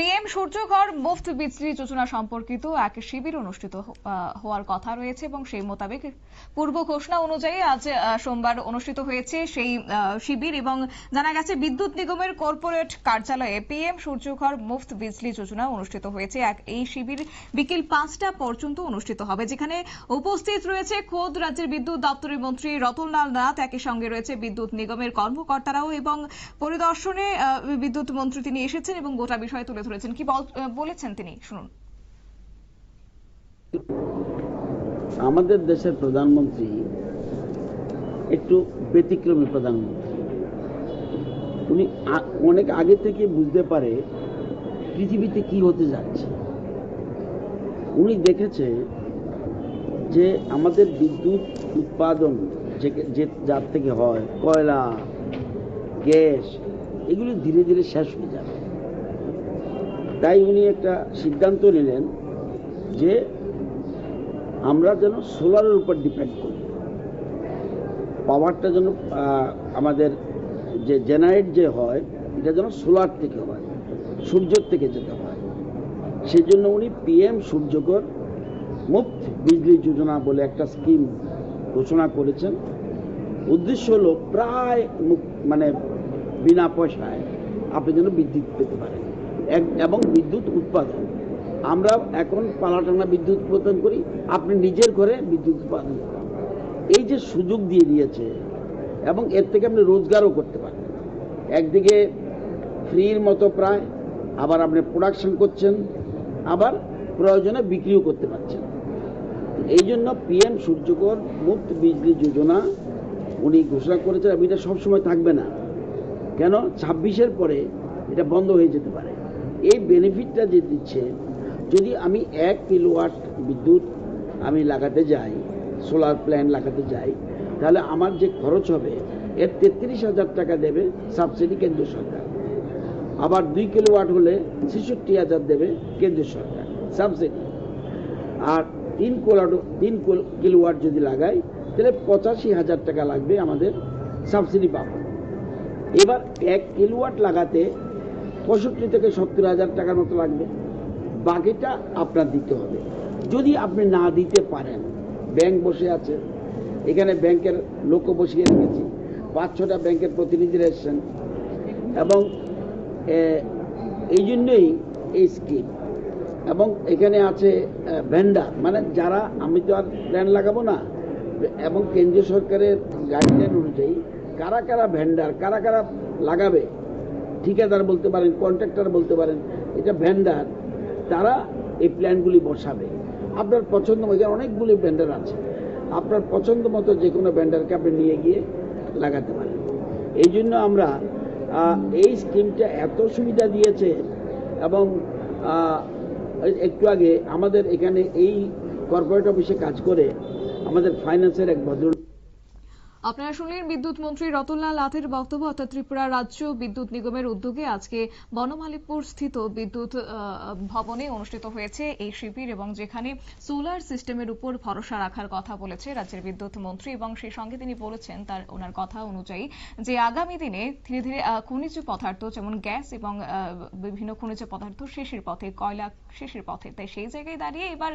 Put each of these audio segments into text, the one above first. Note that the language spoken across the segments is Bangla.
পিএম সূর্যঘর, মুফত বিজলি যোজনা সম্পর্কিত এক শিবির অনুষ্ঠিত হওয়ার কথা রয়েছে এবং সেই মোতাবেক পূর্ব ঘোষণা অনুযায়ী আজ সোমবার অনুষ্ঠিত হয়েছে সেই শিবির এবং জানা গেছে বিদ্যুৎ নিগমের কর্পোরেট কার্যালয়ে পিএম সূর্যঘর, মুফত বিজলি যোজনা অনুষ্ঠিত হয়েছে। এক, এই শিবির বিকেল পাঁচটা পর্যন্ত অনুষ্ঠিত হবে, যেখানে উপস্থিত রয়েছে খোদ রাজ্যের বিদ্যুৎ দপ্তরের মন্ত্রী রতনলাল নাথ, একই সঙ্গে রয়েছে বিদ্যুৎ নিগমের কর্মকর্তারাও এবং পরিদর্শনে বিদ্যুৎ মন্ত্রী তিনি এসেছেন এবং গোটা বিষয় তুলে ধরেছেন কি বলেছেন তিনি? শুনুন। আমাদের দেশের প্রধানমন্ত্রী একটু ব্যতিক্রমী প্রধানমন্ত্রী। উনি অনেক আগে থেকে বুঝতে পারে পৃথিবীতে কি হতে যাচ্ছে। উনি দেখেছে যে আমাদের বিদ্যুৎ উৎপাদন যে যার থেকে হয়, কয়লা, গ্যাস, এগুলো ধীরে ধীরে শেষ হয়ে তাই উনি একটা সিদ্ধান্ত নিলেন যে আমরা যেন সোলারের উপর ডিপেন্ড করি। পাওয়ারটা যেন আমাদের যে জেনারেট যে হয়, এটা যেন সোলার থেকে হয় সূর্যের থেকে যেতে হয়। সেই জন্য উনি পিএম সূর্যকর মুফত বিজলি যোজনা বলে একটা স্কিম ঘোষণা করেছেন। উদ্দেশ্য হলো প্রায় মানে বিনা পয়সায় আপনি যেন বিদ্যুৎ পেতে পারেন। এবং বিদ্যুৎ উৎপাদন। আমরা এখন পালাটানা বিদ্যুৎ উৎপাদন করি, আপনি নিজের ঘরে বিদ্যুৎ উৎপাদন এই যে সুযোগ দিয়ে দিয়েছে, এবং এর থেকে আপনি রোজগারও করতে পারেন একদিকে ফ্রির মতো প্রায়, আবার আপনি প্রোডাকশন করছেন, আবার প্রয়োজনে বিক্রিও করতে পারছেন। এই জন্য পিএম সূর্যকর মুক্ত বিজলি যোজনা উনি ঘোষণা করেছেন, এবং এটা সবসময় থাকবে না। কেন? ছাব্বিশের পরে এটা বন্ধ হয়ে যেতে পারে। এই বেনিফিটটা যে দিচ্ছে, যদি আমি এক কিলোওয়াট বিদ্যুৎ আমি লাগাতে যাই সোলার প্ল্যান্ট লাগাতে যাই, তাহলে আমার যে খরচ হবে, এর তেত্রিশ হাজার টাকা দেবে সাবসিডি কেন্দ্র সরকার। আবার দুই কিলোওয়াট হলে ছেষট্টি হাজার দেবে কেন্দ্র সরকার সাবসিডি আর তিন কিলোয়াট তিন কিলো- কিলোওয়াট যদি লাগাই, তাহলে পঁচাশি হাজার টাকা লাগবে আমাদের সাবসিডি পাবো। এবার এক কিলোওয়াট লাগাতে পঁয়ষট্টি থেকে সত্তর হাজার টাকার মতো লাগবে। বাকিটা আপনার দিতে হবে। যদি আপনি না দিতে পারেন, ব্যাংক বসে আছে। এখানে ব্যাংকের লোকও বসিয়ে রেখেছি। পাঁচ ছটা ব্যাংকের প্রতিনিধিরা এসছেন। এবং এই জন্যই এই স্কিম এবং এখানে আছে ভেন্ডার মানে যারা, আমি তো আর প্ল্যান লাগাবো না। এবং কেন্দ্রীয় সরকারের গাইডলাইন অনুযায়ী কারা কারা ভেন্ডার কারা কারা লাগাবে ঠিকাদার বলতে পারেন কন্ট্রাক্টর বলতে পারেন, এটা ভেন্ডার তারা এই প্ল্যানগুলি বসাবে। আপনার পছন্দ মতো অনেকগুলি ভেন্ডার আছে। আপনার পছন্দ মতো যে কোনো ভেন্ডারকে আপনি নিয়ে গিয়ে লাগাতে পারেন। এই জন্য আমরা এই স্কিমটা এত সুবিধা দিয়েছে এবং একটু আগে আমাদের এখানে এই কর্পোরেট অফিসে কাজ করে আমাদের ফাইন্যান্সের এক ভদ্র আপনারা শুনলেন বিদ্যুৎ মন্ত্রী রতনলাল নাথের বক্তব্য অর্থাৎ ত্রিপুরা রাজ্য বিদ্যুৎ নিগমের উদ্যোগে আজকে বনমালীপুর স্থিত বিদ্যুৎ ভবনে অনুষ্ঠিত হয়েছে এই শিবির এবং যেখানে সোলার সিস্টেমের উপর ভরসা রাখার কথা বলেছে রাজ্যের বিদ্যুৎ মন্ত্রী এবং সেই সঙ্গে তিনি বলেছেন তার ওনার কথা অনুযায়ী যে আগামী দিনে ধীরে ধীরে খনিজ পদার্থ যেমন গ্যাস এবং বিভিন্ন খনিজ পদার্থ শেষের পথে কয়লা শেষের পথে তাই সেই জায়গায় দাঁড়িয়ে এবার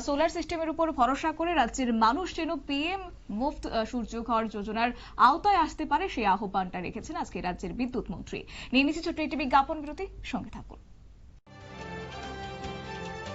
সোলার সিস্টেমের উপর ভরসা করে রাজ্যের মানুষ যেন পিএম মুফত আহ, সূর্যঘর যোজনার আওতায় আসতে পারে সেই আহ্বানটা রেখেছেন আজকে রাজ্যের বিদ্যুৎ মন্ত্রী। নিয়ে নিচ্ছি ছোট্ট একটি বিজ্ঞাপন বিরতি, সঙ্গে থাকুন।